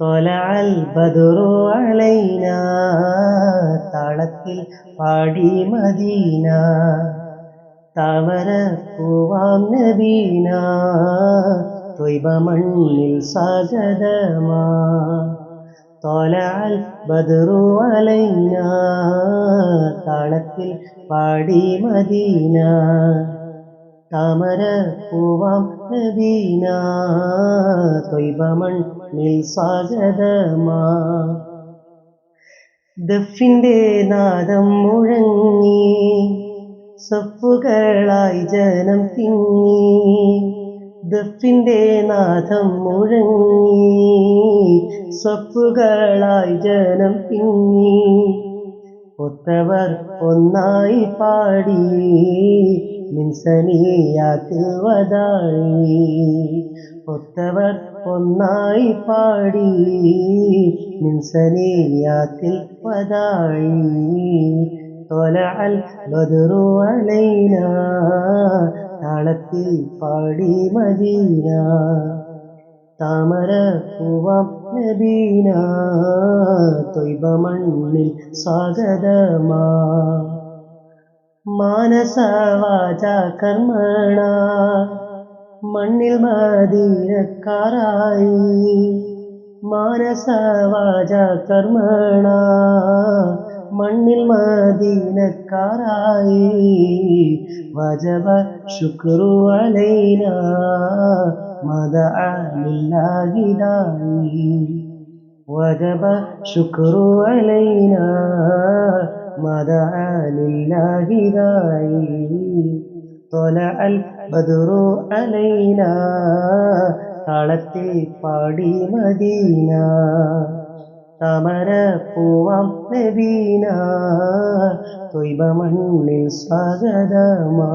തൊലഅൽ ബദറു അലൈന താളത്തിൽ പാടി മദീന താമര പൂവാം നബീന തൊയ്ബ മണ്ണിൽ സാഗതമാ. തൊലഅൽ ബദറു അലൈന താളത്തിൽ പാടി മദീന താമര പൂവാം നബീന തൊയ്ബ മണ്ണിൽ സ്വാഗതമാ ദഫിന്റെ നാദം മുഴങ്ങി സപ്പുകളായി ജനം തിങ്ങി. ദഫിന്റെ നാദം മുഴങ്ങി സപ്പുകളായി ജനം തിങ്ങി. ഒത്തവർ ഒന്നായി പാടി മിൻസനിയാത്തിൽ വതാഴി ഒത്തവർ ഒന്നായി പാടി. മിൻസനിയാത്തിൽ പതായി തൊലഅൽ ബദറു അലൈന. താളത്തിൽ പാടി മദീന. താമര പൂവാം നബീന. തൊയ്ബ മണ്ണിൽ സ്വാഗതമാ. മാനസവാച കർമ്മണ. മണ്ണിൽ മദീനക്കാരായി മാനസവാച കർമ്മണ മണ്ണിൽ മദീനക്കാരായി വജബ ശുക്രു അലൈന മദഅലില്ലാഹിദായി വജബ ശുക്രു അലൈന മദഅലില്ലാഹിദായി طلع البدر علينا താളത്തിൽ പാടി മദീന താമര പൂവാം നബീന തൊയ്ബ മണ്ണിൽ സ്വാഗതമാ